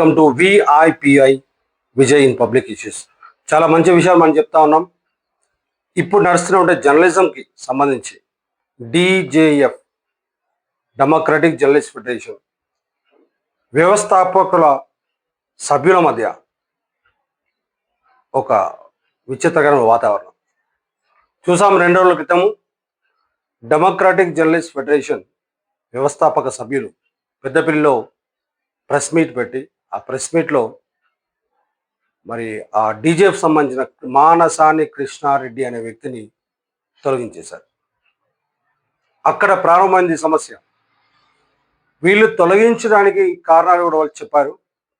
Welcome to VIPI Vijay in public issues చాలా మంచి విషయాలు మనం చెప్తా ఉన్నాం. ఇప్పుడు నడుస్తున్న జర్నలిజంకి సంబంధించి డిజేఎఫ్ డెమోక్రటిక్ జర్నలిస్ట్ ఫెడరేషన్ వ్యవస్థాపకుల సభ్యుల మధ్య ఒక విచిత్రకరమైన వాతావరణం. చూసాం రెండు రోజుల క్రితము డెమోక్రాటిక్ జర్నలిస్ట్ ఫెడరేషన్ వ్యవస్థాపక సభ్యులు పెద్దపల్లిలో ప్రెస్ మీట్ పెట్టి ఆ ప్రెస్ మీట్లో మరి ఆ డీజేకి సంబంధించిన మానసాని కృష్ణారెడ్డి అనే వ్యక్తిని తొలగించేశారు. అక్కడ ప్రారంభమైంది సమస్య. వీళ్ళు తొలగించడానికి కారణాలు కూడా వాళ్ళు చెప్పారు.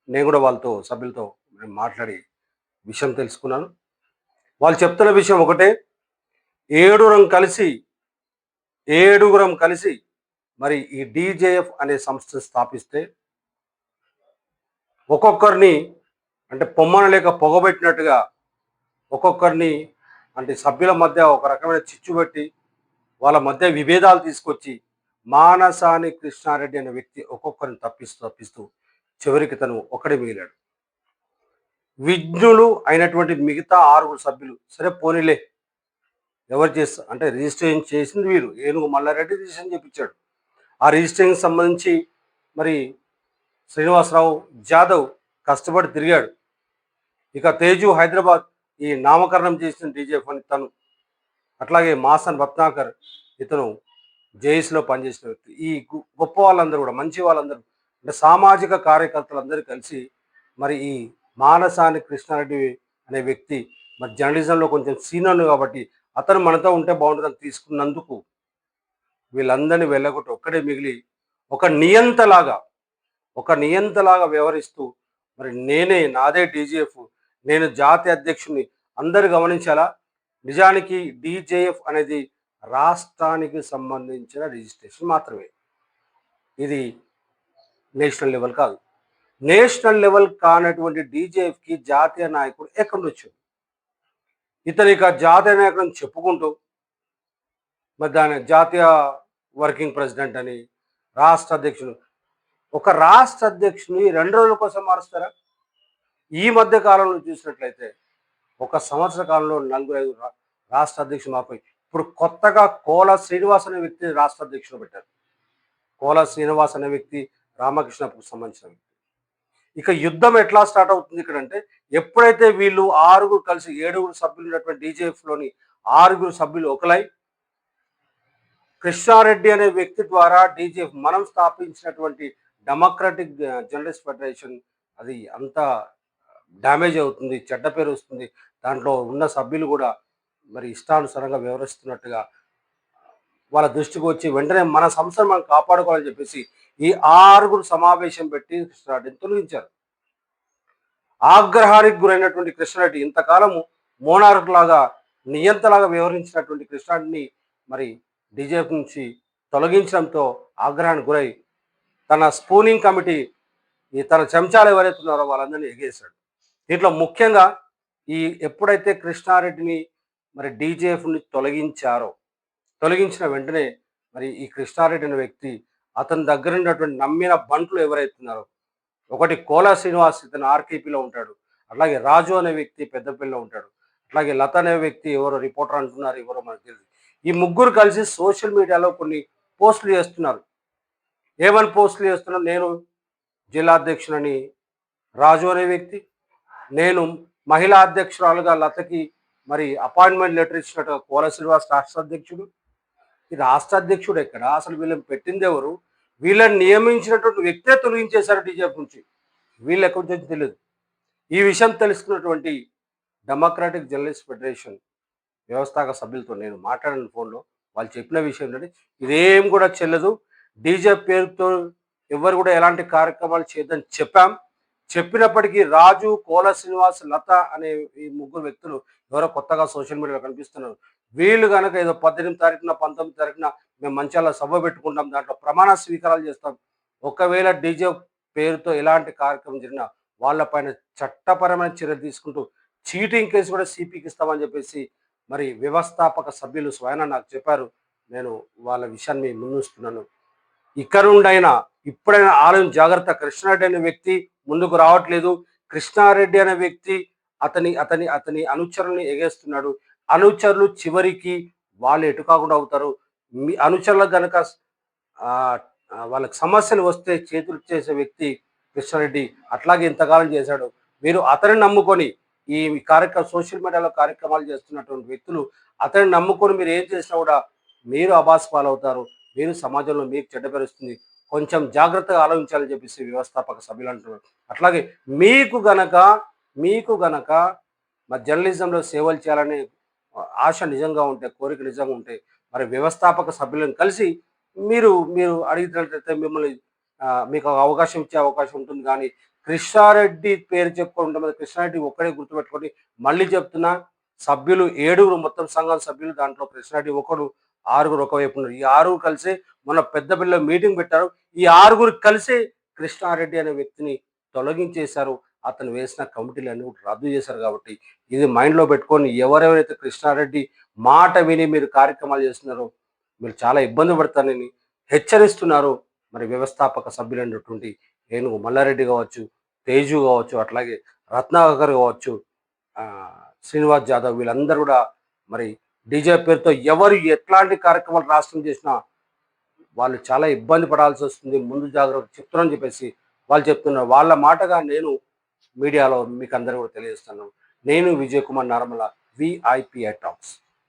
నేను కూడా వాళ్ళతో సభ్యులతో మాట్లాడి విషయం తెలుసుకున్నాను. వాళ్ళు చెప్తున్న విషయం ఒకటే ఏడుగురం కలిసి ఏడుగురం కలిసి మరి ఈ డీజేఎఫ్ అనే సంస్థ స్థాపిస్తే ఒక్కొక్కరిని అంటే పొమ్మన లేక పొగబెట్టినట్టుగా ఒక్కొక్కరిని అంటే సభ్యుల మధ్య ఒక రకమైన చిచ్చు పెట్టి వాళ్ళ మధ్య విభేదాలు తీసుకొచ్చి మానసాని కృష్ణారెడ్డి అనే వ్యక్తి ఒక్కొక్కరిని తప్పిస్తూ తప్పిస్తూ చివరికి తను ఒక్కడే మిగిలాడు. విజ్ఞులు అయినటువంటి మిగతా ఆరుగురు సభ్యులు సరే పోనీలే. ఎవరు చేస్తా అంటే రిజిస్ట్రేషన్ చేసింది వీరు. ఏనుగు మల్లారెడ్డి రిజిస్ట్రేషన్ చేయించాడు ఆ రిజిస్ట్రేషన్ సంబంధించి మరి శ్రీనివాసరావు జాదవ్ కష్టపడి తిరిగాడు. ఇక తేజు హైదరాబాద్ ఈ నామకరణం చేసిన డీజే ఫని తను. అట్లాగే మాసన్ రత్నాకర్ ఇతను జేఎస్లో పనిచేసిన వ్యక్తి. ఈ గొప్ప వాళ్ళందరూ కూడా మంచి వాళ్ళందరూ అంటే సామాజిక కార్యకర్తలందరూ కలిసి మరి ఈ మానసాని కృష్ణారెడ్డి అనే వ్యక్తి మరి జర్నలిజంలో కొంచెం సీనియర్ కాబట్టి అతను మనతో ఉంటే బాగుంటుందని తీసుకున్నందుకు వీళ్ళందరినీ వెళ్ళగొట్టి ఒక్కడే మిగిలి ఒక నియంతలాగా ఒక నియంతలాగా వ్యవహరిస్తూ మరి నేనే నాదే డీజేఎఫ్ నేను జాతీయ అధ్యక్షుడిని అందరు గమనించాలా? నిజానికి డీజేఎఫ్ అనేది రాష్ట్రానికి సంబంధించిన రిజిస్ట్రేషన్ మాత్రమే. ఇది నేషనల్ లెవెల్ కాదు. నేషనల్ లెవెల్ కానటువంటి డీజేఎఫ్కి జాతీయ నాయకుడు ఎక్కడి నుంచి వచ్చాడు? ఇతని ఇక జాతీయ నాయకుడు అని చెప్పుకుంటూ మరి దాని జాతీయ వర్కింగ్ ప్రెసిడెంట్ అని రాష్ట్ర అధ్యక్షుడు ఒక రాష్ట్ర అధ్యక్షుని రెండు రోజుల కోసం మారుస్తారా? ఈ మధ్య కాలంలో చూసినట్లయితే ఒక సంవత్సర కాలంలో నలుగురు ఐదు రాష్ట్ర అధ్యక్షులు మారిపోయి ఇప్పుడు కొత్తగా కోల శ్రీనివాస్ అనే వ్యక్తిని రాష్ట్ర అధ్యక్షుడు పెట్టారు. కోల శ్రీనివాస్ అనే వ్యక్తి రామకృష్ణకు సంబంధించిన వ్యక్తి. ఇక యుద్ధం ఎట్లా స్టార్ట్ అవుతుంది ఇక్కడ అంటే ఎప్పుడైతే వీళ్ళు ఆరుగురు కలిసి ఏడుగురు సభ్యులు ఉన్నటువంటి డీజేఎఫ్లోని ఆరుగురు సభ్యులు ఒకలై కృష్ణారెడ్డి అనే వ్యక్తి ద్వారా డీజేఎఫ్ మనం స్థాపించినటువంటి డెమోక్రటిక్ జర్నలిస్ట్ ఫెడరేషన్ అది అంత డ్యామేజ్ అవుతుంది చెడ్డ పేరు వస్తుంది. దాంట్లో ఉన్న సభ్యులు కూడా మరి ఇష్టానుసారంగా వ్యవహరిస్తున్నట్టుగా వాళ్ళ దృష్టికి వచ్చి వెంటనే మన సంస్థను మనం కాపాడుకోవాలని చెప్పేసి ఈ ఆరుగురు సమావేశం పెట్టి కృష్ణారెడ్డిని తొలగించారు. ఆగ్రహానికి గురైనటువంటి కృష్ణారెడ్డి ఇంతకాలము మోనార్క్ లాగా నియంతలాగా వ్యవహరించినటువంటి కృష్ణారెడ్డిని మరి డీజేపీ నుంచి తొలగించడంతో ఆగ్రహానికి గురై తన స్పూనింగ్ కమిటీ ఈ తన చెంచాలు ఎవరైతే ఉన్నారో వాళ్ళందరినీ ఎగేశాడు. దీంట్లో ముఖ్యంగా ఈ ఎప్పుడైతే కృష్ణారెడ్డిని మరి డీజేఎఫ్ని తొలగించారో తొలగించిన వెంటనే మరి ఈ కృష్ణారెడ్డి అనే వ్యక్తి అతని దగ్గర ఉన్నటువంటి నమ్మిన బంట్లు ఎవరైతే ఉన్నారో ఒకటి కోలా శ్రీనివాస్ ఇతను ఆర్కేపీలో ఉంటాడు. అట్లాగే రాజు అనే వ్యక్తి పెద్దపల్లిలో ఉంటాడు. అట్లాగే లత అనే వ్యక్తి ఎవరో రిపోర్టర్ అంటున్నారు ఎవరో మనకు తెలియదు ఈ ముగ్గురు కలిసి సోషల్ మీడియాలో కొన్ని పోస్టులు చేస్తున్నారు. ఏమని పోస్టులు చేస్తున్నారు నేను జిల్లా అధ్యక్షుడని రాజు అనే వ్యక్తి నేను మహిళా అధ్యక్షురాలుగా లతకి మరి అపాయింట్మెంట్ లెటర్ ఇచ్చినట్టు కోల శ్రీనివాస్ రాష్ట్ర అధ్యక్షుడు. ఈ రాష్ట్ర అధ్యక్షుడు ఎక్కడ? అసలు వీళ్ళని పెట్టింది ఎవరు? వీళ్ళని నియమించినటువంటి వ్యక్తే తొలగించేశారు డీజేపీ నుంచి. వీళ్ళు ఎక్కడి నుంచి తెలియదు ఈ విషయం తెలుసుకున్నటువంటి డెమోక్రాటిక్ జర్నలిస్ట్ ఫెడరేషన్ వ్యవస్థాపక సభ్యులతో నేను మాట్లాడిన ఫోన్లో. వాళ్ళు చెప్పిన విషయం ఏంటంటే ఇదేం కూడా చెల్లదు. డీజే పేరుతో ఎవరు కూడా ఎలాంటి కార్యక్రమాలు చేయొద్దని చెప్పాం. చెప్పినప్పటికీ రాజు కోల శ్రీనివాస్ లత అనే ఈ ముగ్గురు వ్యక్తులు ఎవరో కొత్తగా సోషల్ మీడియాలో కనిపిస్తున్నారు. వీళ్ళు కనుక ఏదో పద్దెనిమిది తారీఖున పంతొమ్మిది తారీఖున మేము మంచాల సభ పెట్టుకుంటాం దాంట్లో ప్రమాణ స్వీకారాలు చేస్తాం. ఒకవేళ డీజే పేరుతో ఎలాంటి కార్యక్రమం జరిగినా వాళ్ళపైన చట్టపరమైన చర్యలు తీసుకుంటూ చీటింగ్ కేసు కూడా సిపికి ఇస్తామని చెప్పేసి మరి వ్యవస్థాపక సభ్యులు స్వయన నాకు చెప్పారు. నేను వాళ్ళ విషయాన్ని ముందుస్తున్నాను ఇక్కడ నుండైనా ఇప్పుడైనా ఆలయం జాగ్రత్త కృష్ణారెడ్డి అనే వ్యక్తి ముందుకు రావట్లేదు. కృష్ణారెడ్డి అనే వ్యక్తి అతని అతని అతని అనుచరుల్ని ఎగేస్తున్నాడు. అనుచరులు చివరికి వాళ్ళు ఎటు కాకుండా అవుతారు. మీ అనుచరులకు గనక వాళ్ళకి సమస్యలు వస్తే చేతులు చేసే వ్యక్తి కృష్ణారెడ్డి. అట్లాగే ఇంతకాలం చేశాడు. మీరు అతనిని నమ్ముకొని ఈ కార్యక్రమం సోషల్ మీడియాలో కార్యక్రమాలు చేస్తున్నటువంటి వ్యక్తులు అతన్ని నమ్ముకొని మీరు ఏం చేసినా కూడా మీరు అబాస్ పాలవుతారు. మీరు సమాజంలో మీకు చెడ్డపరుస్తుంది కొంచెం జాగ్రత్తగా ఆలోచించాలని చెప్పేసి వ్యవస్థాపక సభ్యులు అంటున్నారు. అట్లాగే మీకు గనక మీకు గనక మరి జర్నలిజంలో సేవలు చేయాలనే ఆశ నిజంగా ఉంటే కోరిక నిజంగా ఉంటే మరి వ్యవస్థాపక సభ్యులను కలిసి మీరు మీరు అడిగినట్లయితే మిమ్మల్ని మీకు అవకాశం ఇచ్చే అవకాశం ఉంటుంది. కానీ కృష్ణారెడ్డి పేరు చెప్పుకుంటే మరి కృష్ణారెడ్డి ఒక్కడే గుర్తుపెట్టుకొని మళ్ళీ చెప్తున్నా సభ్యులు ఏడుగురు మొత్తం సంఘం సభ్యులు దాంట్లో కృష్ణారెడ్డి ఒకడు ఆరుగురు ఒకవైపు ఉన్నారు. ఈ ఆరుగురు కలిసి మన పెద్ద మీటింగ్ పెట్టారు. ఈ ఆరుగురు కలిసి కృష్ణారెడ్డి అనే వ్యక్తిని తొలగించేశారు. అతను వేసిన కమిటీలన్నీ కూడా రద్దు చేశారు కాబట్టి ఇది మైండ్లో పెట్టుకొని ఎవరెవరైతే కృష్ణారెడ్డి మాట విని మీరు కార్యక్రమాలు చేస్తున్నారో మీరు చాలా ఇబ్బంది పడతారని హెచ్చరిస్తున్నారు. మరి వ్యవస్థాపక సభ్యులైనటువంటి ఏనుగు మల్లారెడ్డి కావచ్చు తేజు కావచ్చు అట్లాగే రత్నాకర్ కావచ్చు శ్రీనివాస్ జాదవ్ వీళ్ళందరూ కూడా మరి డీజే పేరుతో ఎవరు ఎట్లాంటి కార్యక్రమాలు రాష్ట్రం చేసినా వాళ్ళు చాలా ఇబ్బంది పడాల్సి వస్తుంది. ముందు జాగ్రత్త చెప్తున్నారని చెప్పేసి వాళ్ళు చెప్తున్నారు. వాళ్ళ మాటగా నేను మీడియాలో మీకు అందరూ కూడా తెలియజేస్తున్నాను. నేను విజయ్ కుమార్ నార్మల విఐపి టాక్స్